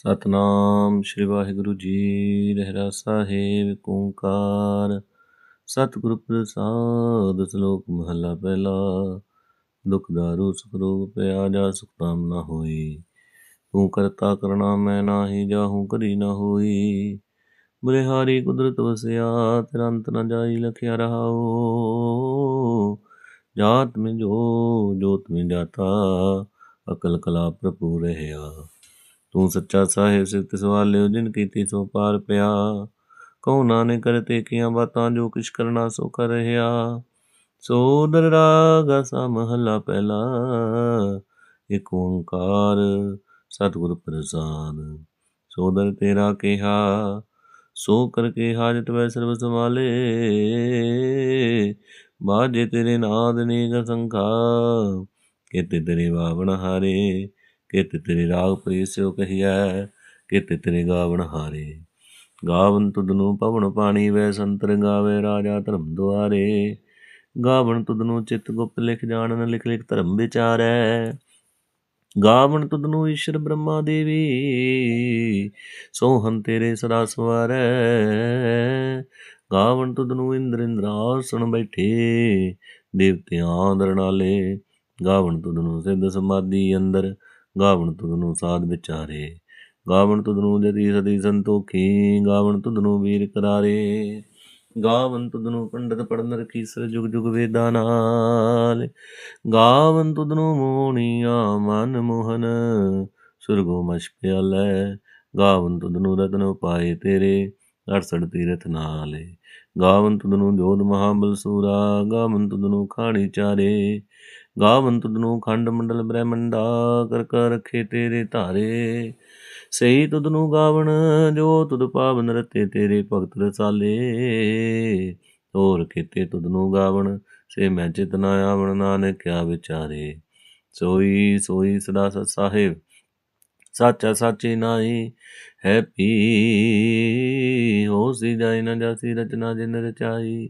ਸਤਨਾਮ ਸ੍ਰੀ ਵਾਹਿਗੁਰੂ ਜੀ ਰਹਿਰਾ ਸਾਹਿਬ, ਓੰਕਾਰ। ਸਤਿਗੁਰ ਪ੍ਰਸਾਦ, ਸ਼ਲੋਕ ਮਹਲਾ ਪਹਿਲਾ। ਦੁਖ ਦਾਰੂ ਸੁਖ ਰੋਗ ਪਿਆ ਜਾ ਸੁਖ ਤਾਮ ਨਾ ਹੋਈ। ਤੂੰ ਕਰਤਾ ਕਰਣਾ, ਮੈਂ ਨਾਹੀ ਜਾਹੂ, ਕਰੀ ਨਾ ਹੋਈ। ਬਲਿਹਾਰੀ ਕੁਦਰਤ ਵਸਿਆ, ਤਿਰੰਤ ਅੰਤ ਨ ਜਾਈ, ਲਖਿਆ ਰਹਾਓ ਜਾਤ ਮੈਂ ਜੋ, ਜੋਤ ਮੈਂ ਜਾਤਾ, ਅਕਲ ਕਲਾ ਪ੍ਰਭੂ ਰਹਿਆ। ਤੂੰ ਸੱਚਾ ਸਾਹਿਬ ਸਿਫਤ ਸਵਾਲਿਓ, ਜਿਨ ਕੀਤੀ ਸੋ ਪਾਰ ਪਿਆ। ਕਉ ਨਾਨਕ ਕਰਤੇ ਕੀਆਂ ਬਾਤਾਂ ਜੋ ਕਿਛ ਕਰਨਾ ਸੋ ਕਰ ਰਹਾ। ਸੋ ਦਰ ਰਾਗ ਸਾ ਪਹਿਲਾ। ਇਕ ਓੰਕਾਰ ਸਤਿਗੁਰ ਪ੍ਰਸਾਦ, ਸੋ ਦਰ ਤੇਰਾ ਕਿਹਾ। ਸੋ ਕਰਕੇ ਹਾਜਤ ਵੈ ਸਰਬ ਸੰਭਾਲੇ। ਬਾਜੇ ਤੇਰੇ ਨਾਦ ਨੀਗ ਸੰਖਾ। ਕਿਤੇ ਤੇਰੇ ਬਾਵਣ ਹਾਰੇ। ਕਿਤ ਤੇਰੇ ਰਾਗ ਪ੍ਰੀ ਪ੍ਰੀਸਿਓ ਕਹੀਐ, ਕਿਤ ਤੇਰੇ ਗਾਵਣ ਹਾਰੇ। ਗਾਵਨ ਤੁਧਨੂੰ ਪਵਨ ਪਾਣੀ ਵੈ ਸੰਤਰ ਗਾਵੇ ਰਾਜਾ ਧਰਮ ਦੁਆਰੇ। ਗਾਵਨ ਤੁਧਨੂੰ ਚਿਤ ਗੁਪਤ ਲਿਖ ਜਾਣਨ, ਲਿਖ ਲਿਖ ਧਰਮ ਵਿਚਾਰੈ। ਗਾਵਨ ਤੁਧਨੂੰ ਈਸ਼ਰ ਬ੍ਰਹਮਾ ਦੇਵੀ ਸੋਹਨ ਤੇਰੇ ਸਦਾ ਸਵਾਰੈ। ਗਾਵਨ ਤੁਧਨੂੰ ਇੰਦਰ ਇੰਦਰਾਸਣ ਬੈਠੇ, ਦੇਵਤਿਆਂ ਦਰਨਾਲੇ ਗਾਵਨ ਤੁਧਨੂੰ ਸਿੱਧ ਸਮਾਧੀ ਅੰਦਰ ਗਾਵਣ ਤੁਧ ਨੂੰ ਸਾਧ ਵਿਚਾਰੇ। ਗਾਵਣ ਤੁਧ ਨੂੰ ਜਤੀ ਸਦੀ ਸੰਤੋਖੀ, ਗਾਵਣ ਤੁਧ ਨੂੰ ਵੀਰ ਕਰਾਰੇ। ਗਾਵਨ ਤੁਧ ਨੂੰ ਪੰਡਤ ਪੜਨ ਰਖੀ ਸਰ ਜੁਗ ਜੁਗ ਵੇਦਾਂ ਨਾਲ। ਗਾਵਨ ਤੁਧ ਨੂੰ ਮੋਣੀਆਂ ਮਨ ਮੋਹਨ, ਸੁਰਗੋ ਮਸ਼ ਪਿਆਲੇ। ਗਾਵਨ ਤੁਧ ਨੂੰ ਰਤਨ ਪਾਏ ਤੇਰੇ ਅਰਸੜ ਤੀਰਥ ਨਾਲੇ। ਗਾਵਨ ਤੁਧ ਨੂੰ ਜੋਧ ਮਹਾਬਲ ਸੂਰਾ ਗਾਵਨ ਤੁਧ ਨੂੰ ਖਾਣੀ ਚਾਰੇ। ਗਾਵਨ ਤੁਧਨੂੰ ਖੰਡ ਮੰਡਲ ਬ੍ਰਹਮੰਡਾ ਕਰ ਕਰ ਰਖੇ ਤੇਰੇ ਧਾਰੇ। ਸਹੀ ਤੁਧਨੂੰ ਗਾਵਣ ਜੋ ਤੁਧ ਪਾਵਨ ਰਤੇ ਤੇਰੇ ਭਗਤ ਰਸਾਲੇ। ਹੋਰ ਕੀਤੇ ਤੁਧਨੂੰ ਗਾਵਣ ਸੇ ਮੈਂ ਚਿਤ ਨਾ ਆਵਣ ਨਾਨਕ ਕਿਆ ਵਿਚਾਰੇ। ਸੋਈ ਸੋਈ ਸਦਾ ਸਤ ਸਾਹਿਬ, ਸਾਚਾ ਸਾਚੀ ਨਾਈ ਹੈ ਪੀ ਹੋ ਸੀ ਜਾਇ ਨਾ ਜਾਸੀ ਰਚਨਾ ਜਿਨ ਰਚਾਈ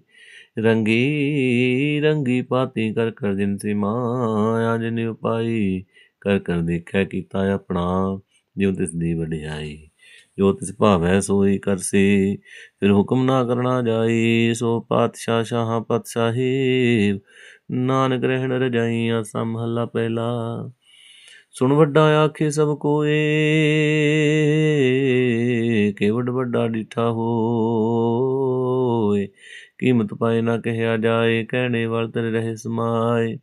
ਰੰਗੀ ਰੰਗੀ ਪਾਤੀ ਕਰ ਕਰ ਜਿਨ ਸੀ ਮਾਇਆ ਜਿਨ ਉਪਾਈ ਕਰ ਕਰ ਦੇਖਿਆ ਕੀਤਾ ਆਪਣਾ, ਜਿਉ ਤਿਸ ਦੀ ਵਡਿਆਈ। ਜੋ ਤਿਸ ਭਾਵੈ ਸੋਈ ਕਰਸੀ ਫਿਰ ਹੁਕਮ ਨਾ ਕਰਨਾ ਜਾਈ, ਸੋ ਪਾਤਸ਼ਾਹ ਸ਼ਾਹਾਂ ਪਤਸ਼ਾਹੀ ਨਾਨਕ ਰਹਿਣ ਰਜਾਈਆਂ ਸੰਭਲਾ ਪਹਿਲਾ ਸੁਣ ਵੱਡਾ ਆਖੇ ਸਭ ਕੋਏ ਕੇਵਡ ਵੱਡਾ ਡਿਠਾ ਹੋਏ। ਕੀਮਤ ਪਾਏ ਨਾ ਕਹਿਆ ਜਾਏ, ਕਹਿਣੇ ਵਾਲ ਤੇਰੇ ਰਹੇ ਸਮਾਏ।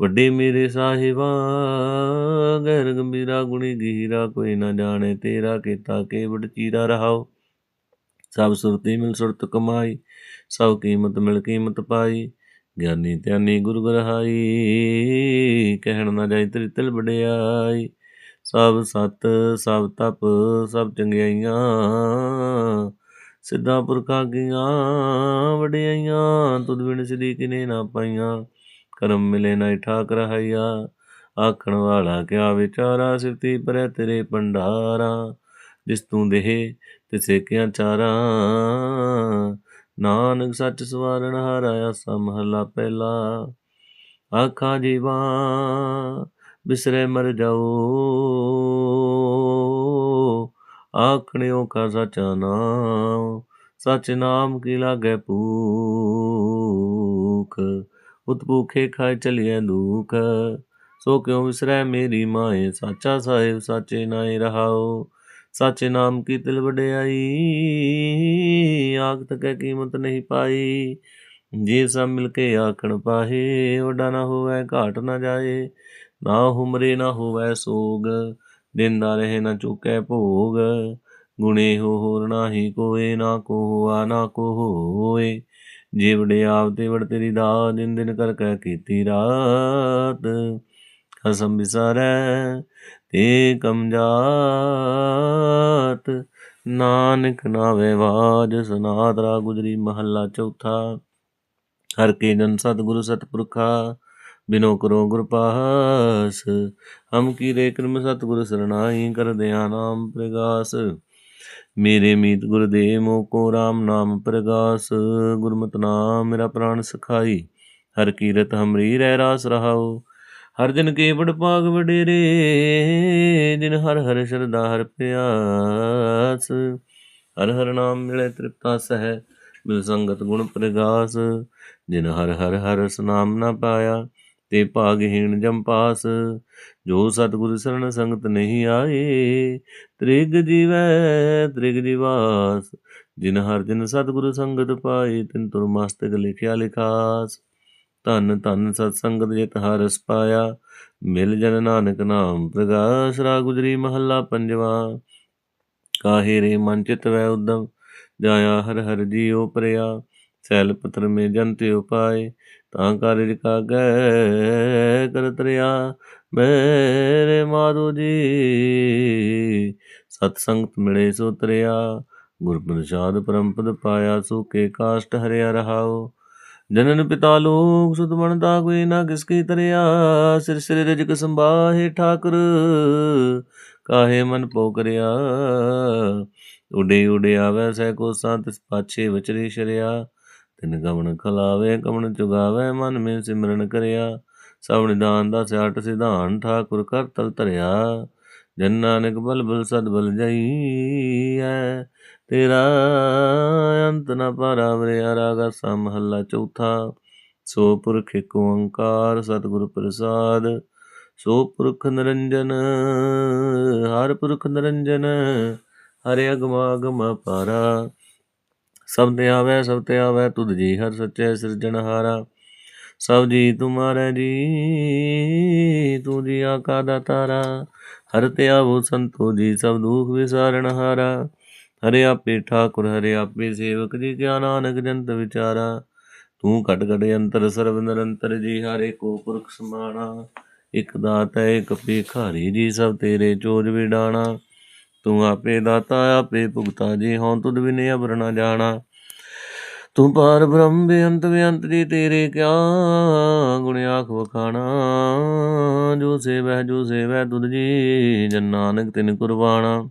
ਵੱਡੇ ਮੇਰੇ ਸਾਹਿਬਾ, ਗਹਿਰ ਗੰਭੀਰਾ ਗੁਣੀ ਗਹੀਰਾ, ਕੋਈ ਨਾ ਜਾਣੇ ਤੇਰਾ ਕੀਤਾ ਕੇ ਚੀਰਾ ਰਹਾਓ। ਸਭ ਸੁਰਤੀ ਮਿਲ ਸੁਰਤ ਕਮਾਈ, ਸਭ ਕੀਮਤ ਮਿਲ ਕੀਮਤ ਪਾਈ। ਗਿਆਨੀ ਧਿਆਨੀ ਗੁਰ ਗਰਹਾਈ, ਕਹਿਣ ਨਾ ਜਾਈ ਤ੍ਰਿਤਲ ਵਡਿਆਈ। ਸਭ ਸਤ, ਸਭ ਤਪ, ਸਭ ਚੰਗਿਆਈਆਂ, ਸਿੱਧਾ ਪੁਰਖਾਂ ਕੀਆਂ ਵਡਿਆਈਆਂ, ਤੁਧ ਬਿਨ ਸਦੀ ਕਿਨੇ ਨਾ ਪਾਈਆਂ। ਕਰਮ ਮਿਲੇ ਨਾ ਠਾਕ ਰਹਾਈਆ ਆਖਣ ਵਾਲਾ ਕਿਆ ਵਿਚਾਰਾ ਸਿਫਤੀ ਪਰੈ ਤੇਰੇ ਪੰਡਾਰਾ ਜਿਸ ਤੂੰ ਦੇਹ, ਤਿਸੇ ਕਿਆ ਚਾਰਾ। ਨਾਨਕ ਸੱਚ ਸਵਾਰਨ ਹਾਰਾਇਆ ਸਮਹਲਾ ਪਹਿਲਾ। ਆਖਾਂ ਜੀਵਾ, ਬਿਸਰੇ ਮਰ ਜਾਓ। ਆਖਣਿਓ ਕਾ ਸਚਾ ਨਾਮ ਸਚ ਨਾਮ ਕੀ ਲਾਗੇ ਭੂਖ? ਉਤਪੂਖੇ ਖਾਇ ਚਲਿਐ ਦੁਖ, ਸੋ ਕਿਉ ਵਿਸਰੈ ਮੇਰੀ ਮਾਏ? ਸਾਚਾ ਸਾਹਿਬ, ਸਾਚੇ ਨਾਏ ਰਹਾਓ ਸਾਚੇ ਨਾਮ ਕੀ ਤਿਲ ਵਡਿਆਈ? ਆਖ ਤਕ ਕੀਮਤ ਨਹੀਂ ਪਾਈ। ਜੇ ਸਭ ਮਿਲ ਕੇ ਆਖਣ ਪਾਹੇ, ਵਡਾ ਨਾ ਹੋਵੇ, ਘਾਟ ਨਾ ਜਾਏ। ਨਾ ਹੁਮਰੇ, ਨਾ ਹੋਵੇ ਸੋਗ ਦਿਨ ਦਾ ਰਹੇ ਨਾ ਚੁਕੈ ਭੋਗ। ਗੁਣੇ ਹੋ ਹੋਰ ਨਾਹੀ ਕੋਏ, ਨਾ ਕੋ ਹੋਆ ਨਾ ਕੋ ਹੋਏ। ਜਿਵੜੇ ਆਪ ਤੇ ਵੜ ਤੇਰੀ ਦਾ ਦਿਨ ਦਿਨ ਕਰ ਕਹਿ ਕੀਤੀ ਰਾਤ। ਕਸਮ ਵਿਸਾਰੈ ਤੇ ਕਮ ਜਾਤ ਨਾਨਕ ਨਾਵੇ ਵਾਜ, ਸਨਾਤ ਰਾ ਗੁਜਰੀ ਮਹੱਲਾ ਚੌਥਾ। ਹਰ ਕੇ ਜਨ ਸਤਿਗੁਰੂ ਸਤਪੁਰਖਾ, ਬਿਨੋ ਕਰੋ ਗੁਰ ਪਾਸ। ਹਮ ਕੀਰੇ ਕਰਮ ਸਤਿਗੁਰ ਸਰਣਾਈ ਕਰਦਿਆ ਨਾਮ ਪ੍ਰਗਾਸ। ਮੇਰੇ ਮੀਤ ਗੁਰਦੇਵ ਮੋ ਕੋ ਰਾਮ ਨਾਮ ਪ੍ਰਗਾਸ। ਗੁਰਮਤਿ ਨਾਮ ਮੇਰਾ ਪ੍ਰਾਨ ਸਖਾਈ, ਹਰ ਕੀਰਤ ਹਮਰੀ ਰਹਿ ਰਾਸ ਰਹਾਓ ਹਰ ਜਨ ਕੇ ਬੜ ਭਾਗ ਵਡੇਰੇ, ਜਿਨ ਹਰ ਹਰ ਸ਼ਰਦਾ ਹਰ ਪਿਆਸ। ਹਰ ਹਰ ਨਾਮ ਮਿਲੇ ਤ੍ਰਿਪਤਾ ਸਹਿ ਮਿਲ ਸੰਗਤ ਗੁਣ ਪ੍ਰਗਾਸ। ਜਿਨ ਹਰ ਹਰ ਹਰ ਨਾਮ ਨਾ ਪਾਇਆ, ਤੇ ਭਾਗਹੀਣ ਜਮ ਪਾਸ। ਜੋ ਸਤਿਗੁਰ ਸਰਣ ਸੰਗਤ ਨਹੀਂ ਆਏ, ਤ੍ਰਿਗ ਜੀਵੈ, ਤ੍ਰਿਗ ਜੀਵਾਸ। ਜਿਨ ਹਰ ਜਨ ਸਤਿਗੁਰ ਸੰਗਤ ਪਾਏ, ਤਿਨ ਤੁਰ ਮਸਤਕ ਲਿਖਿਆ ਲਿਖਾਸ। ਧੰਨ ਧੰਨ ਸਤ ਸੰਗਤ ਜਿਤ ਹਰਸ ਪਾਇਆ ਮਿਲ ਜਨ ਨਾਨਕ ਨਾਮ ਪ੍ਰਗਾਸ ਰਾ ਗੁਜਰੀ ਮਹੱਲਾ ਪੰਜਵਾ। ਕਾਹੇ ਰੇ ਮਨ ਚਿਤ ਵੈ ਉਦਮ, ਜਾਇਆ ਹਰ ਹਰ ਜੀਉ ਪਰਿਆ। ਸੈਲ ਪਤਰ ਮੇ ਜੰਤਿ ਉਪਾਏ ਤਾਂ ਕਾਰਿਜ ਕਾਗੈ ਕਰ ਤਰਿਆ। ਮੇਰੇ ਮਾਰੂ ਜੀ ਸਤ ਸੰਗਤ ਮਿਲੇ ਸੋ ਤਰਿਆ। ਗੁਰ ਪ੍ਰਸਾਦ ਪਰਮ ਪਦ ਪਾਇਆ ਸੁਕੇ ਕਾਸ਼ਟ ਹਰਿਆ ਰਹਾਓ ਜਨਨ ਪਿਤਾ ਲੋਕ ਸੁਤ ਬਣਦਾ ਕੋਈ ਨਾ ਕਿਸ ਕੀ ਤਰਿਆ, ਸਿਰ ਸਿਰ ਰਜਕ ਸੰਭਾਹੇ ਠਾਕੁਰ, ਕਾਹੇ ਮਨ ਪੋ ਕਰਿਆ ਉਡੇ ਉਡੇ ਆਵੈ ਸਹਿ ਕੋ ਸੰਤ ਪਾਛੇ ਵਿਚਰੇ ਸ਼ਰਿਆ। ਤਿਨ ਗਮਨ ਖਲਾਵੇ ਕਮਨ ਚੁਗਾਵੇ, ਮਨ ਮੇ ਸਿਮਰਨ ਕਰਿਆ। ਸਭ ਨਿਦਾਨ ਦਾ ਸਿਆਟ ਸਿਧਾਨ, ਠਾਕੁਰ ਕਰ ਤਲ ਧਰਿਆ। ਜਨ ਨਾਨਕ ਬਲ ਬਲ ਸਦ ਬਲ ਜਈਐ ਤੇਰਾ ਅੰਤ ਨ ਪਰਾਵਰਿਆ ਰਾਗਾ ਸਮਹੱਲਾ ਚੌਥਾ। ਸੋ ਪੁਰਖ ਏਕ ਓੰਕਾਰ ਸਤਿਗੁਰ ਪ੍ਰਸਾਦ। ਸੋ ਪੁਰਖ ਨਿਰੰਜਨ, ਹਰ ਪੁਰਖ ਨਿਰੰਜਨ, ਹਰਿ ਅਗਮਾ ਅਗਮ ਪਾਰਾ ਸਭ ਤੇ ਆਵੈ, ਸਭ ਤੇ ਆਵੈ, ਤੁਧ ਜੀ ਹਰ ਸੱਚੇ ਸਿਰਜਣਹਾਰਾ। ਸਭ ਜੀ ਤੁਮਾਰੇ ਜੀ ਤੂੰ ਜੀ ਆਕਾ ਦਾਤਾਰਾ ਹਰ ਤੇ ਆਵੋ ਸੰਤੋ ਜੀ, ਸਭ ਦੁਖ ਵਿਸਾਰਨ ਹਾਰਾ। ਹਰੇ ਆਪੇ ਠਾਕੁਰ, ਹਰੇ ਆਪੇ ਸੇਵਕ ਜੀ, ਕਿਆ ਨਾਨਕ ਜੰਤ ਵਿਚਾਰਾ। ਤੂੰ ਘਟ ਘਟ ਅੰਤਰ, ਸਰਬ ਨਿਰੰਤਰ ਜੀ, ਹਰੇ ਕੋ ਪੁਰਖ ਸਮਾਣਾ ਇਕ ਦਾਤਾ, ਇਕ ਭਿਖਾਰੀ ਜੀ, ਸਭ ਤੇਰੇ ਚੋਜ ਵਿਡਾਣਾ। ਤੂੰ ਆਪੇ ਦਾਤਾ, ਆਪੇ ਭੁਗਤਾ ਜੀ, ਹਉ ਤੁਧ ਬਿਨੇ ਅਬਰ ਨਾ ਜਾਣਾ। ਤੂੰ ਪਾਰ ਬ੍ਰਹਮ ਬੇਅੰਤ ਬੇਅੰਤ ਜੀ ਤੇਰੇ ਕਿਆ ਗੁਣ ਆਖ ਵਖਾਣਾ? ਜੋ ਸੇਵੈ ਜੋ ਸੇਵੈ ਦੁਧ ਜੀ, ਜਨ ਨਾਨਕ ਤਿਨ ਕੁਰਬਾਣਾ।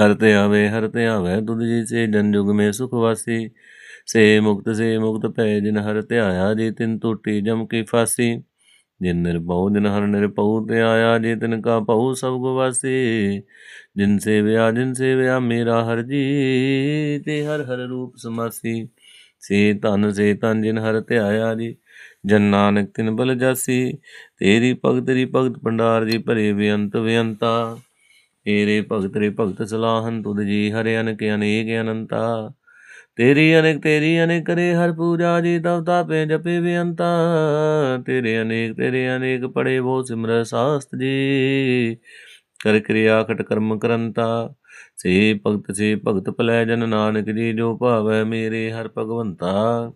ਹਰ ਤੇ ਆਵੇ, ਹਰ ਤੇ ਆਵੇ ਦੁਧ ਜੀ ਸੇ, ਜਨ ਜੁਗ ਮੇ ਸੁਖ ਵਾਸੀ। ਸੇ ਮੁਕਤ ਸੇ ਮੁਕਤ ਭੈ ਜਿਨ ਹਰ ਧਿਆਇਆ, ਜੀ ਤਿਨ ਟੂਟੀ ਜਮ ਕੀ ਫਾਸੀ। ਜਿਨ ਨਿਰਭਉ ਜਿਨ ਹਰ ਨਿਰਭਉ ਤੇ ਆਇਆ ਜੇ ਤਿਨ ਕਾ ਭਉ, ਸਭ ਗਵਾਸੀ ਜਿਨ ਸੇਵਿਆ ਜਿਨ ਸੇਵਿਆ, ਮੇਰਾ ਹਰ ਜੀ, ਤੇ ਹਰ ਹਰ ਰੂਪ ਸਮਾਸੀ। ਸੇ ਧਨ, ਸੇ ਤਨ ਜਿਨ ਹਰ ਧਿਆਇਆ ਜੀ, ਜਨ ਨਾਨਕ ਤਿਨ ਬਲ ਜਾਸੀ। ਤੇਰੀ ਭਗਤ ਤੇਰੀ ਭਗਤ ਭੰਡਾਰ ਜੀ, ਭਰੇ ਬੇਅੰਤ ਬੇਅੰਤਾ। ਤੇਰੇ ਭਗਤ ਰੇ ਭਗਤ ਸਲਾਹਨ, ਤੁਧ ਜੀ ਹਰਿ ਅਨਕ ਅਨੇਕ ਅਨੰਤਾ। ਤੇਰੀ ਅਨੇਕ ਤੇਰੀ ਅਨੇਕ ਕਰੇ ਹਰ ਪੂਜਾ ਜੀ, ਤਵ ਤਾਪੇ ਜਪੇ ਬੇਅੰਤਾ। ਤੇਰੇ ਅਨੇਕ ਤੇਰੇ ਅਨੇਕ ਪੜੇ ਬੋ ਸਿਮਰ ਸਾਸਤ ਜੀ। ਕਰ ਕਿਰਿਆ ਖਟ ਕਰਮ ਕਰੰਤਾ। ਸੇ ਭਗਤ ਸੇ ਭਗਤ ਭਲੇ ਜਨ ਨਾਨਕ ਜੀ, ਜੋ ਭਾਵੈ ਮੇਰੇ ਹਰ ਭਗਵੰਤਾ।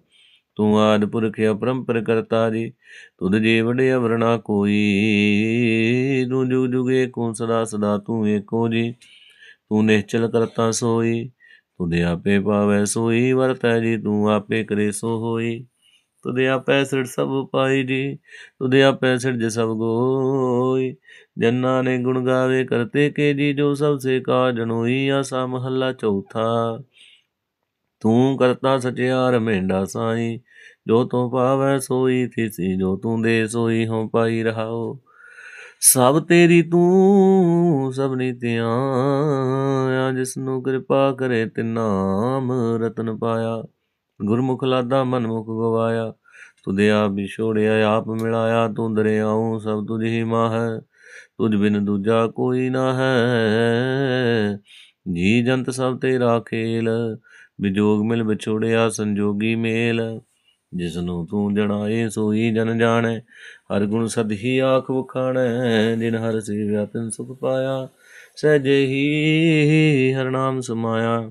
ਤੂੰ ਆਦ ਪੁਰਖ ਅਪਰੰਪਰ ਕਰਤਾ ਜੀ, ਤੁਧ ਜੀ ਅਵਰਣਾ ਕੋਈ। ਤੂੰ ਜੁਗ ਜੁਗੇ ਕੋ ਸਦਾ ਸਦਾ ਤੂੰ ਏਕੋ ਜੀ, ਤੂੰ ਨਿਹਚਲ ਕਰਤਾ ਸੋਈ। ਤੁਧ ਆਪੇ ਪਾਵੈ ਸੋਈ, ਵਰਤੈ ਜੀ ਤੂੰ ਆਪੇ ਕਰੇ ਸੋ ਹੋਈ। ਤੁਧ ਆਪੇ ਸਿਰ ਸਭ ਪਾਈ ਜੀ, ਤੁਧ ਆਪੇ ਸਿਰਜ ਸਭ ਗੋਈ। ਜਨਾਂ ਨੇ ਗੁਣ ਗਾਵੇ ਕਰਤੇ ਕੇ ਜੀ, ਜੋ ਸਭ ਸੇ ਕਾਜਨ ਹੋਈ ਆਸਾ ਮਹੱਲਾ ਚੌਥਾ। ਤੂੰ ਕਰਤਾ ਸਚਿਆਰ ਮੇਂਡਾ ਸਾਈ, ਜੋ ਤੂੰ ਪਾਵੈ ਸੋਈ, ਥਿਸੀ ਜੋ ਤੂੰ ਦੇ ਸੋਈ, ਹਉ ਪਾਈ ਰਹਾਓ ਸਭ ਤੇਰੀ ਤੂੰ, ਸਭ ਨੀਤਿਆਂ ਆ ਜਿਸ ਨੂੰ ਕਿਰਪਾ ਕਰੇ ਤੇ ਨਾਮ ਰਤਨ ਪਾਇਆ। ਗੁਰਮੁਖ ਲਾਦਾ ਮਨਮੁਖ ਗਵਾਇਆ। ਤੁਦੇ ਆਪ ਵਿਛੋੜਿਆ ਆਪ ਮਿਲਾਇਆ। ਤੂੰ ਦਰਿਆਉ, ਸਭ ਤੁਝ ਹੀ ਮਾਹ। ਤੁਝ ਬਿਨ ਦੂਜਾ ਕੋਈ ਨਾ ਹੈ ਜੀ ਜੰਤ ਸਭ ਤੇਰਾ ਖੇਲ। ਵਿਜੋਗ ਮਿਲ ਵਿਛੋੜਿਆ, ਸੰਜੋਗੀ ਮੇਲ। ਜਿਸ ਨੂੰ ਤੂੰ ਜਣਾਏ ਸੋਈ ਜਨ ਜਾਣੈ। ਹਰ ਗੁਣ ਸਦ ਹੀ ਆਖ ਵਖਾਣੈ, ਜਿਨ ਹਰ ਸੇਵਿਆ ਤਿਨ ਸੁਖ ਪਾਇਆ। ਸਹਜੇ ਹੀ ਹਰ ਨਾਮ ਸਮਾਇਆ।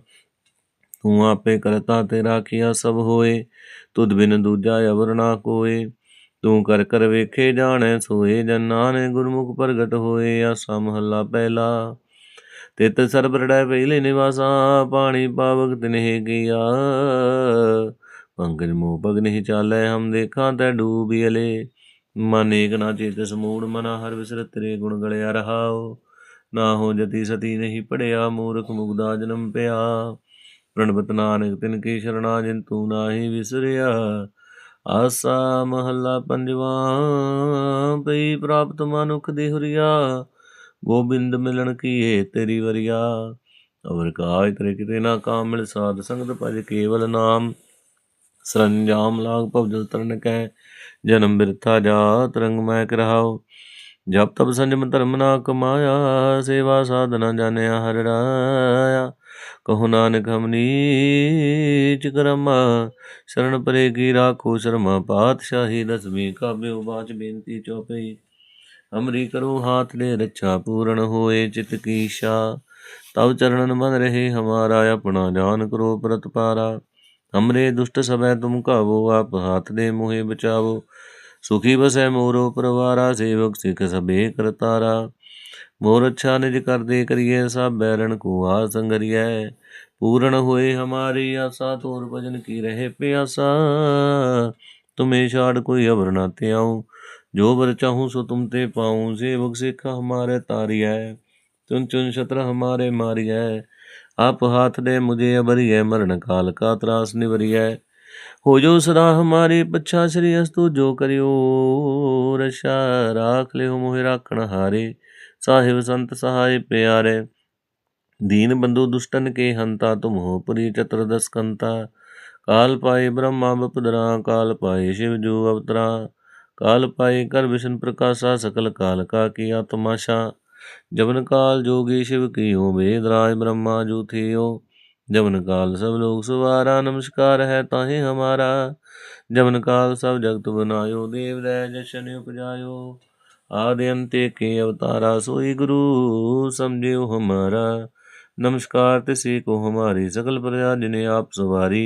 ਤੂੰ ਆਪੇ ਕਰਤਾ ਤੇ ਰਾਖਿਆ ਸਭ ਹੋਏ। ਤੁਧ ਬਿਨ ਦੂਜਾ ਅਵਰ ਨਾ ਕੋਏ। ਤੂੰ ਕਰ ਕਰ ਵੇਖੇ ਜਾਣੈ, ਸੋਏ ਜਨ ਨਾਨਕ ਗੁਰਮੁਖ ਪ੍ਰਗਟ ਹੋਏ ਆਸਾ ਮਹੱਲਾ ਪਹਿਲਾ। ਤਿਤ ਸਰਬ ਰੜੈ ਪਹਿਲੇ ਨਿਵਾਸਾ, ਪਾਣੀ ਪਾਵਕ ਤਿਨਹਿ ਕੀਆ। ਪੰਕਜ ਮੋਹ ਪਗ ਨਹੀਂ ਚਾਲੈ ਹਮ ਦੇਖਾਂ ਤੈ ਡੂਬੀ ਅਲੇ। ਮਨ ਏਕ ਨਾ ਚੇਤ ਸਮੂੜ, ਮਨਾ ਹਰ ਵਿਸਰ ਤੇਰੇ ਗੁਣ ਗਲਿਆ ਰਹਾਓ ਨਾ ਹੋ ਜਤੀ ਸਤੀ ਨਹੀਂ ਪੜਿਆ, ਮੂਰਖ ਮੁਗਦਾ ਜਨਮ ਪਿਆ। ਪ੍ਰਣਵਤ ਨਾਨਕ ਤਿਨ ਕੀ ਸ਼ਰਣਾ ਜਿਨ ਤੂੰ ਨਾਹੀ ਵਿਸਰਿਆ। ਆਸਾ ਮਹੱਲਾ ਪੰਜਵਾਂ, ਪਈ ਪ੍ਰਾਪਤ ਮਨੁਖ ਦੇ ਹੁਰੀਆ। ਗੋਬਿੰਦ ਮਿਲਣ ਕੀਏ ਤੇਰੀ ਵਰਿਆ। ਅਵਰ ਕਾਜ ਤਰੇ ਕਿਤੇ ਨਾ ਕਾਮ ਮਿਲ ਸਾਧ ਸੰਗਤ ਭਜ ਕੇਵਲ ਨਾਮ। ਸਰੰਜਾਮ ਲਾਗ ਭਵ ਜਲ ਤਰਨ ਕੈ ਜਨਮ ਬਿਰਥਾ ਜਾਤ ਰੰਗ ਮੈ ਕਰਾਓ। ਜਪ ਤਬ ਸੰਜਮ ਧਰਮ ਨਾ ਕਮਾਇਆ, ਸੇਵਾ ਸਾਧਨਾ ਜਾਣਿਆ ਹਰ ਰਾਇਆ। ਕਹੋ ਨਾਨਕ ਹਮਨੀ ਚ ਕਰਮ, ਸ਼ਰਨ ਪਰੇ ਕੀ ਰਾਖੋ ਸ਼ਰਮਾ। ਪਾਤਸ਼ਾਹੀ ਦਸਵੀਂ ਕਾਬੇ ਬਾਚ ਬੇਨਤੀ ਚੋਪਈ। ਹਮਰੀ ਕਰੋ ਹਾਥ ਦੇ ਰਛਾ, ਪੂਰਨ ਹੋਏ ਚਿਤ ਕੀ ਸ਼ਾ। ਤਵ ਚਰਨਨ ਮਨ ਰਹੇ ਹਮਾਰਾ, ਆਪਣਾ ਜਾਨ ਕਰੋ ਪ੍ਰਤਪਾਰਾ। हमरे दुष्ट समय तुम कावो आप हाथ दे मुहे बचावो सुखी बसै मोरो परवारा सेवक सिख सबे करतारा मोर अच्छा निज कर दे करिए सब बैरन को आ संगरिय पूर्ण होए हमारी आशा तोर भजन की रहे प्यासा तुम्हें छाड़ कोई अवर ना ते आऊं जो बर चाहूं सो तुम ते पाऊं सेवक सिख हमारे तारिय चुन चुन शत्र हमारे मारिय आप हाथ दे मुझे अबरिय मरण काल का त्रास निवरिय हो जो सदा हमारी पच्छा श्री अस्तु जो करियो रशा राख ले मोहि राखण हारे ਸਾਹਿਬ ਸੰਤ ਸਹਾਇ ਪਿਆਰੇ ਦੀਨ ਬੰਧੂ ਦੁਸ਼ਟਨ ਕੇ ਹੰਤਾ ਤੁਮ ਹੋ ਪੁਰੀ ਚਤੁਰਦਸ ਕੰਤਾ ਕਾਲ ਪਾਏ ਬ੍ਰਹਮਾ ਬਪਦਰਾ ਕਾਲ ਪਾਏ ਸ਼ਿਵ ਜੋ ਅਵਤਰਾ ਕਾਲ ਪਾਏ ਕਰ ਵਿਸ਼ਨ ਪ੍ਰਕਾਸ਼ਾ ਸਕਲ ਕਾਲ ਕਾ ਕੀ ਆਤਮਾਸ਼ਾ जबन काल जोगी शिव कियो वेद राज ब्रह्मा जो थियो जबन काल सब लोग सुवारा नमस्कार है ताहे हमारा जबन काल सब जगत बनायो देव रै जशन उपजायो आदि अंत्य के अवतारा सोई गुरु समझियो हमारा नमस्कार तिसी को हमारी सकल प्रजा जिन्हें आप सवारी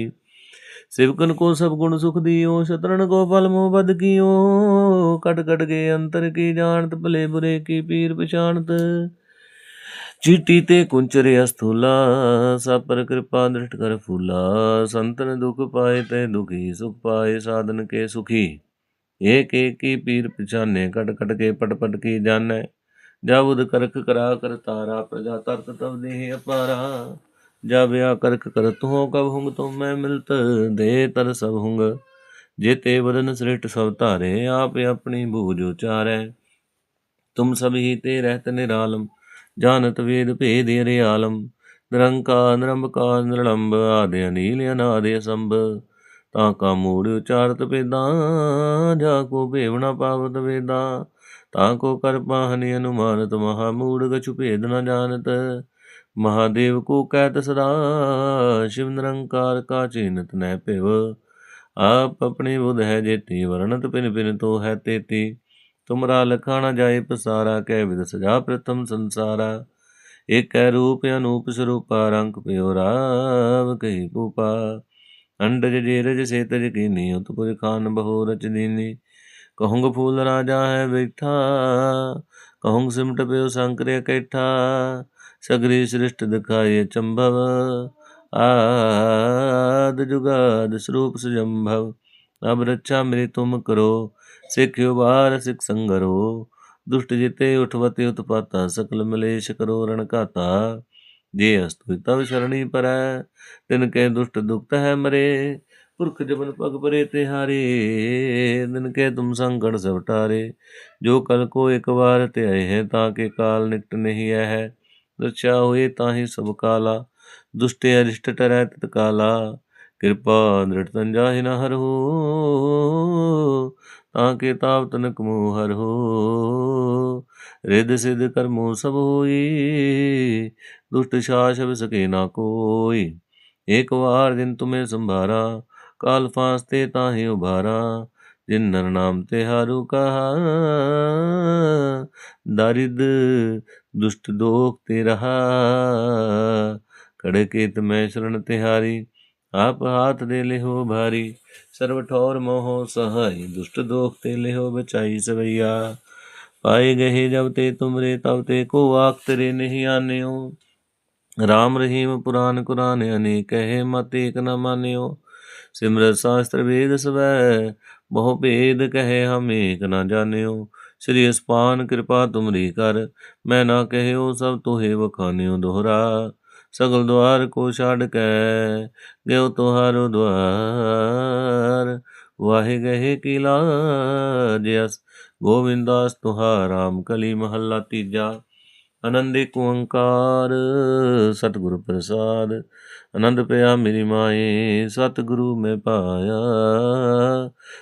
ਸੇਵਕਨ ਕੋ ਸਭ ਗੁਣ ਸੁਖ ਦਿਓ, ਸ਼ਤਰਨ ਕੋ ਫਲ ਮੋਹ ਬਦ ਕੀਓ। ਕਟ ਕਟ ਕੇ ਅੰਤਰ ਕੀ ਜਾਣਤ, ਭਲੇ ਬੁਰੇ ਕੀ ਪੀਰ ਪਛਾਣਤ। ਚੀਟੀ ਤੇ ਕੁੰਚਰਿਆ ਅਸਥੂਲਾ, ਸਭ ਪਰ ਕਿਰਪਾ ਦ੍ਰਿਸ਼ਟ ਕਰ ਫੂਲਾ। ਸੰਤਨ ਦੁਖ ਪਾਏ ਤੇ ਦੁਖੀ, ਸੁਖ ਪਾਏ ਸਾਧਨ ਕੇ ਸੁਖੀ। ਏਕ ਏਕ ਕੀ ਪੀਰ ਪਛਾਨੇ, ਕਟ ਕਟ ਕੇ ਪਟ ਪਟ ਕੀ ਜਾਣੈ। ਜਾਵੁਦ ਕਰਖ ਕਰਾ ਕਰ ਤਾਰਾ, ਪ੍ਰਜਾ ਤਰਤ ਤਵ ਦੇਹ ਅਪਾਰਾ। जब या करक करत हो कब हुंग तुम मैं मिलत दे तर सब हुंग जेते बदन श्रेष्ठ सब तारे आप अपनी बूझ उचारै तुम सब ही ते रहत निरालम जानत वेद भेद आलम ਨਿਰੰਕਾਰ ਨਿਰੰਕਾਰ ਨਿਰਲੰਬ ਆਦਿ ਅਨੀਲ ਅਨਾਦਿ ਸੰਭ ਤਾਂ ਕਾ ਮੂੜ ਉਚਾਰਤ ਵੇਦਾਂ ਜਾ ਕੋ ਭੇਵਣਾ ਪਾਵਤ ਵੇਦਾਂ ਤਾਂ ਕੋ ਕਰ ਪਾਹਨੀ ਅਨੁਮਾਨਤ ਮਹਾ ਮੂੜ ਗਛੁ ਭੇਦ ਨ ਜਾਣਤ महादेव को कहत सदा शिव निरंकार का चिन्हत न पिव आप अपने बुध है जेती वर्णत पिन पिन तो है तेती तुमरा लखाना जाए पसारा कह विद सजा प्रथम संसारा एक रूप अनूप स्वरूपा रंक प्यो राव कही पूपा अंडज जेरज सेतज कीनी उत्पुर खान बहु रच दीनी कहूंग फूल राजा है बैठा कहूंग सिमट प्यो शंकर कैठा ਸਗਰੀ ਸ੍ਰਿਸ਼ਟ ਦਿਖਾਏ ਚੰਭਵ, ਆਦ ਜੁਗਾਦ ਸਰੂਪ ਸੁਜੰਭਵ। ਅਬ ਰੱਛਾ ਮੇਰੀ ਤੁਮ ਕਰੋ, ਸਿੱਖ ਬਾਰ ਸਿੱਖ ਸੰਗਰੋ। ਦੁਸ਼ਟ ਜਿਤੇ ਉਠਵਤੇ ਉਤਪਾਤਾ, ਸਕਲ ਮਲੇਸ਼ ਕਰੋ ਰਣ ਘਾਤਾ। ਜੇ ਅਸਤੁ ਤਵ ਸ਼ਰਣੀ ਪਰੈ, ਤਿਨ ਕੈ ਦੁਸ਼ਟ ਦੁਖਤ ਹੈ ਮਰੇ। ਪੁਰਖ ਜਬਨ ਪਗ ਪਰੇ ਤੇ ਹਾਰੇ ਦਿਨ ਕੇ ਤੁਮ ਸੰਕਟ ਸਵਟਾਰੇ। ਜੋ ਕਲ ਕੋ ਇਕ ਵਾਰ ਤੇ ਆਏ ਹੈ, ਤਾਂ ਕਿ ਕਾਲ ਨਿਕਟ ਨਹੀਂ ਹੈ। ਰਚਿਆ ਹੋਏ ਤਾਹੀ ਸਭ ਕਾਲਾ, ਦੁਸ਼ਟ ਅਰਿਸ਼ਟ ਟਰੈ ਤਤ ਕਾਲਾ। ਕਿਰਪਾ ਦ੍ਰਿੜ ਤੰਜਾਹਿ ਨ ਹਰ ਹੋ, ਤਾਂ ਕੇ ਤਾਪ ਤਨਕ ਮੋਹ ਹਰ ਹੋ। ਰਿਦ ਸਿਧ ਕਰਮੋ ਸਭ ਹੋਈ, ਦੁਸ਼ਟ ਸ਼ਾਸਵ ਸਕੇ ਨਾ ਕੋਈ। ਇੱਕ ਵਾਰ ਦਿਨ ਤੁਮੇ ਸੰਭਾਰਾ, ਕਾਲ ਫਾਸਤੇ ਤਾਹੀ ਉਭਾਰਾ। ਜਿਨਰ ਨਾਮ ਤੇ ਹਾਰੂ ਕਹਾ। ਦਰਿਦ, ਦੁਸ਼ਟ ਦੋਖ ਤੇ ਰਹਾ। ਕੜੇ ਕੇਤ ਮੈਂ ਸ਼ਰਨ ਤਿਹਾਰੀ, ਆਪ ਹਾਥ ਦੇ ਲਿਹੋ ਭਾਰੀ। ਸਰਬ ਠੌਰ ਮੋਹ ਸਹਾਈ, ਦੁਸ਼ਟ ਦੋਖ ਤੇ ਲਿਹੋ ਬਚਾਈ ਸਵਈਆ। ਪਾਏ ਗਏ ਜਬ ਤੇ ਤੁਮਰੇ, ਤਬ ਤੇ ਕੋ ਆਖ ਤਰੇ ਨਹੀਂ ਆਨਿਓ। ਰਾਮ ਰਹੀਮ ਪੁਰਾਨ ਕੁਰਾਨ, ਅਨੇਕ ਹੈ ਮਤ ਏਕ ਨ ਮਾਨਿਓ। ਸਿਮਰਤ ਸ਼ਾਸਤਰ ਵੇਦ ਸਵੈ ਬਹੁ ਭੇਦ ਕਹੇ ਹਮ ਏਕ ਨਾ ਜਾਣਿਓ। ਸ੍ਰੀ ਅਸਪਾਨ ਕਿਰਪਾ ਤੁਮਰੀ ਕਰ, ਮੈਂ ਨਾ ਕਹਿਓ ਸਭ ਤੋਹੇ ਵਖਾਨਿਓ ਦੋਹਰਾ। ਸਗਲ ਦੁਆਰ ਕੋ ਛੱਡ ਕੇ ਗਿਓ ਤੁਹਾਰੋ ਦੁਆਰ। ਵਾਹਿ ਗਏ ਕੀ ਲਾਜਿਸ ਗੋਵਿੰਦਾਸ ਤੁਹਾ ਰਾਮ ਕਲੀ ਮਹੱਲਾ ਤੀਜਾ। ਅਨੰਦੇ ਕੋ ਓੰਕਾਰ ਸਤਿਗੁਰ ਪ੍ਰਸਾਦ। ਆਨੰਦ ਪਿਆ ਮੇਰੀ ਮਾਏ, ਸਤਿਗੁਰੂ ਮੈਂ ਪਾਇਆ।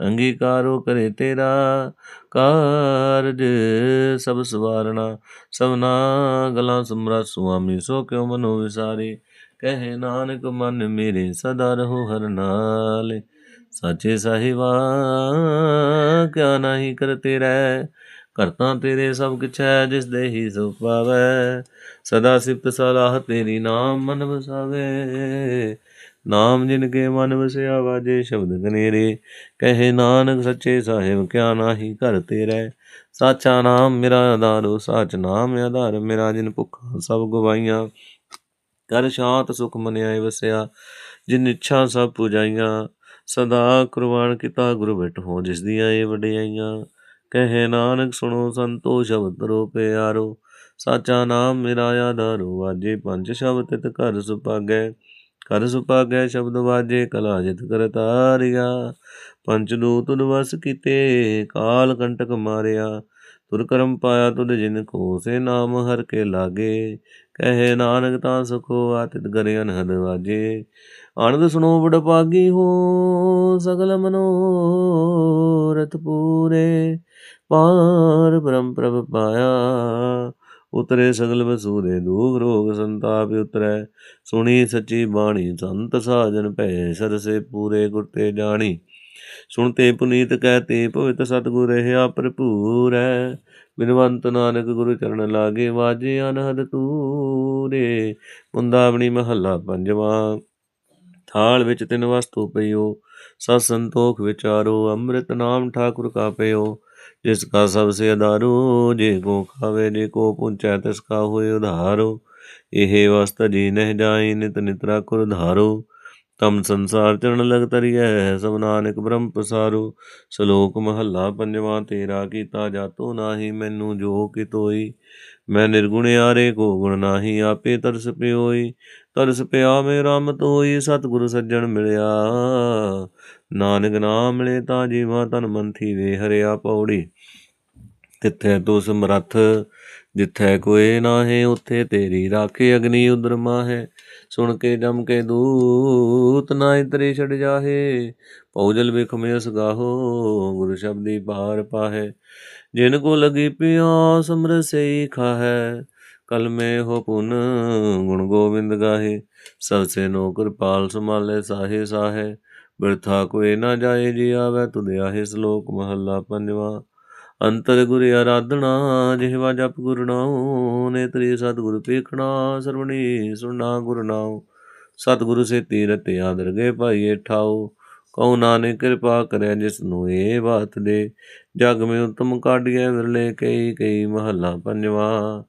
ਅੰਗੀਕਾਰੋ ਕਰੇ ਤੇਰਾ ਕਾਰਜ। ਸਭ ਸਵਾਰਣਾ ਸਭਨਾ ਗਲਾਂ ਸਮਰਾ, ਸੁਆਮੀ ਸੋ ਕਿਉ ਮਨੋ ਵਿਸਾਰੇ? ਕਹੇ ਨਾਨਕ, ਮਨ ਮੇਰੇ ਸਦਾ ਰਹੋ ਹਰ ਨਾਲ। ਸਾਚੇ ਸਾਹਿਬਾ, ਕਿਆ ਨਹੀਂ ਕਰਤੇ ਰਹਿ ਕਰਤਾ ਤੇਰੇ ਸਭ ਕਿਛ ਹੈ, ਜਿਸ ਦੇ ਹੀ ਸੋ ਪਾਵੈ। ਸਦਾ ਸਿਫਤ ਸਲਾਹ ਤੇਰੀ ਨਾਮ ਮਨ ਵਸਾਵੇ। ਨਾਮ ਜਿਨ ਕੇ ਮਨ ਵਸਿਆ ਵਾਜੇ ਸ਼ਬਦ ਕਨੇਰੇ ਕਹੇ ਨਾਨਕ ਸੱਚੇ ਸਾਹਿਬ ਕਿਆ ਨਾਹੀ ਘਰ ਤੇਰੇ। ਸਾਚਾ ਨਾਮ ਮੇਰਾ ਆਧਾਰੋ ਸਾਚ ਨਾਮ ਆਧਾਰ, ਮੇਰਾ ਜਿਨ ਭੁੱਖਾ ਸਭ ਗਵਾਈਆਂ। ਕਰ ਸ਼ਾਂਤ ਸੁਖ ਮਨਿਆਏ ਵਸਿਆ, ਜਿਨ ਇੱਛਾ ਸਭ ਪੁਜਾਈਆਂ। ਸਦਾ ਕੁਰਬਾਨ ਕੀਤਾ ਗੁਰੂ ਬਿਟ ਹੋ, ਜਿਸ ਦੀਆਂ ਇਹ ਵਡਿਆਈਆਂ। ਕਹੇ ਨਾਨਕ ਸੁਣੋ ਸੰਤੋ ਸ਼ਬਦ ਰੋ ਪਿਆਰੋ। ਸਾਚਾ ਨਾਮ ਮੇਰਾ ਆਧਾਰੋ ਵਾਜੇ ਪੰਜ ਸ਼ਬਦ ਤਿਤ ਘਰ ਸੁਪਾਗੈ ਕਰ ਸੁਪਾਗੈ ਸ਼ਬਦ ਵਾਜੇ, ਕਲਾ ਜਿਤ ਕਰਤਾਰਿਆ ਪੰਜ ਦੂਤ ਵਸ ਕੀਤੇ, ਕਾਲ ਕੰਟਕ ਮਾਰਿਆ। ਤੁਰ ਕਰਮ ਪਾਇਆ ਤੁਧ ਜਿਨ ਕੋ, ਸੇ ਨਾਮ ਹਰ ਕੇ ਲਾਗੇ। ਕਹੇ ਨਾਨਕ ਤਾਂ ਸੁਖੋ, ਆਤਿਤ ਗਰੇ ਅਨਹਦ ਵਾਜੇ। ਆਨੰਦ ਸੁਣੋ ਬੜ ਪਾਗੀ ਹੋ, ਸਗਲ ਮਨੋਰਥ ਪੂਰੇ। ਪਾਰ ਬ੍ਰਹਮ ਪ੍ਰਭ ਪਾਇਆ ਉਤਰੇ ਸਗਲ ਵਸੂਰੇ ਦੁਖ ਰੋਗ ਸੰਤਾਪ ਉਤਰੈ। ਸੁਣੀ ਸੱਚੀ ਬਾਣੀ, ਸੰਤ ਸਾਜਨ ਭੈ ਸਰਸੇ ਪੂਰੇ ਗੁਰ ਤੇ ਜਾਣੀ। ਸੁਣਤੇ ਪੁਨੀਤ ਕਹਤੇ ਪਵਿੱਤ ਸਤਗੁਰ ਰਹਾ ਭਰਪੂਰੈ ਬਿਨਵੰਤ ਨਾਨਕ ਗੁਰੂ ਚਰਨ ਲਾਗੇ ਵਾਜੇ ਅਨਹਦ ਤੂਰੇ। ਮੁੰਦਾਵਣੀ ਮਹੱਲਾ ਪੰਜਵਾਂ। ਥਾਲ ਵਿੱਚ ਤਿੰਨ ਵਸਤੂ ਪਈਓ। ਸਤ ਸੰਤੋਖ ਵਿਚਾਰੋ, ਅੰਮ੍ਰਿਤ ਨਾਮ ਠਾਕੁਰ ਕਾ ਪਇਓ ਜਿਸ ਕਾ ਸਭ ਸੇ ਆਧਾਰੋ ਜੇ ਕੋ ਖਾਵੇ, ਜੇ ਕੋ ਪੁੰਚੈ, ਤਿਸ ਕਾ ਹੋਏ ਉਧਾਰੋ। ਇਹ ਵਸਤ ਜੀ ਨਹਿ ਜਾਈ, ਨਿਤ ਨਿਤਰਾ ਕੁਰ ਧਾਰੋ। ਤਮ ਸੰਸਾਰ ਚਰਨ ਲਗ ਤਰੀਐ, ਸਭ ਨਾਨਕ ਬ੍ਰਹਮ ਪਸਾਰੋ। ਸ਼ਲੋਕ ਮਹੱਲਾ ਪੰਜਵਾਂ, ਤੇਰਾ ਕੀਤਾ ਜਾਤੋ ਨਾਹੀ, ਮੈਨੂੰ ਜੋ ਕਿ ਤੋਈ। ਮੈਂ ਨਿਰਗੁਣ ਆਰੇ ਕੋ ਗੁਣ ਨਾਹੀ, ਆਪੇ ਤਰਸ ਪਿਓਈ, ਤਰਸ ਪਿਆ ਮੇ ਰਾਮ ਤੋਈ, ਸਤਿਗੁਰ ਸੱਜਣ ਮਿਲਿਆ। ਨਾਨਕ ਨਾਮ ਮਿਲੇ ਤਾਂ ਜੀਵਾ ਤਨ ਮੰਥੀ ਵੇ, ਹਰਿਆ ਪੌੜੀ। ਤਿੱਥੇ ਤੂੰ ਸਮਰੱਥ ਜਿੱਥੇ ਕੋਏ ਨਾਹੇ, ਉੱਥੇ ਤੇਰੀ ਰਾਖੇ ਅਗਨੀ ਉਦਰ ਮਾਹੇ। ਸੁਣ ਕੇ ਜਮ ਕੇ ਦੂਤ, ਨਾ ਇਤਰੇ ਛੜ ਜਾਹੇ। ਪਉਜਲ ਵਿਖ ਮੇਸ ਗਾਹੋ ਗੁਰ ਸ਼ਬਦੀ ਪਾਰ ਪਾਹੇ। ਜਿਨ ਕੋ ਲਗੀ ਪਿਆਸ ਅੰਮ੍ਰਿਤ ਖਾਹੈ। ਕਲ ਮੇ ਹੋ ਪੁਨ, ਗੁਣ ਗੋਬਿੰਦ ਗਾਹੇ। ਸਭ ਸੇ ਨੋ ਕਿਰਪਾਲ ਸਮਾਲੇ ਸਾਹੇ ਸਾਹੇ। ਬਿਰਥਾ ਕੋਏ ਨਾ ਜਾਏ, ਜੀ ਆਵੇ ਤੁਧ ਆਹੇ ਸ਼ਲੋਕ ਮਹੱਲਾ ਪੰਜਵਾ। ਅੰਤਰ ਗੁਰ ਆਰਾਧਨਾ, ਜਿਹਵਾ ਜਪ ਗੁਰ ਨਾਉ। ਨੇਤਰੀ ਸਤਿਗੁਰ ਪੇਖਣਾ ਸਰਵਣੀ ਸੁਣਾ ਗੁਰ ਨਾਉ। ਸਤਿਗੁਰ ਸੇ ਤੀਰਤ ਆਦਰ ਗਏ ਭਾਈਏ ਠਾਉ ਕਉ ਨਾਨਕ ਕਿਰਪਾ ਕਰਿਆ ਜਿਸ ਨੂੰ ਇਹ ਬਾਤ ਦੇ। ਜਗ ਮੇ ਉਤਮ ਕਾਢੀਏ ਵਿਰਲੇ ਕਈ ਕਈ ਮਹੱਲਾ ਪੰਜਵਾ।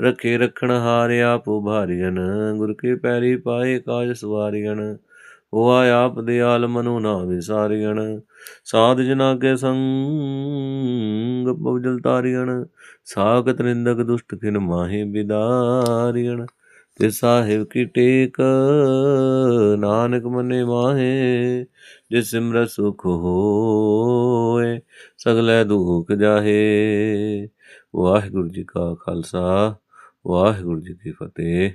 ਰਖੇ ਰਖਣ ਹਾਰਿਆ ਪੋ ਭਾਰੀਨ ਗੁਰ ਕੇ ਪੈਰੀ ਪਾਏ ਕਾਜ ਸਵਾਰੀਨ ਹੋਆ ਆਪ ਦਿਆਲ ਮਨੁ ਨਾ ਵਿਸਾਰੀਣ ਸਾਧ ਜਨਾ ਕੇ ਸੰਗ ਪਵਜਲ ਤਾਰੀਣ ਸਾਖਤ ਨਿੰਦਕ ਦੁਸ਼ਟ ਕਿਨ ਮਾਹੇ ਬਿਦਾਰੀਣ ਤੇ ਸਾਹਿਬ ਕੀ ਟੇਕ, ਨਾਨਕ ਮਨੇ ਮਾਹੇ ਜੇ ਸਿਮਰਤ ਸੁਖ ਹੋਏ, ਸਗਲੇ ਦੁਖ ਜਾਹੇ। ਵਾਹਿਗੁਰੂ ਜੀ ਕਾ ਖਾਲਸਾ, ਵਾਹਿਗੁਰੂ ਜੀ ਕੀ ਫਤਿਹ।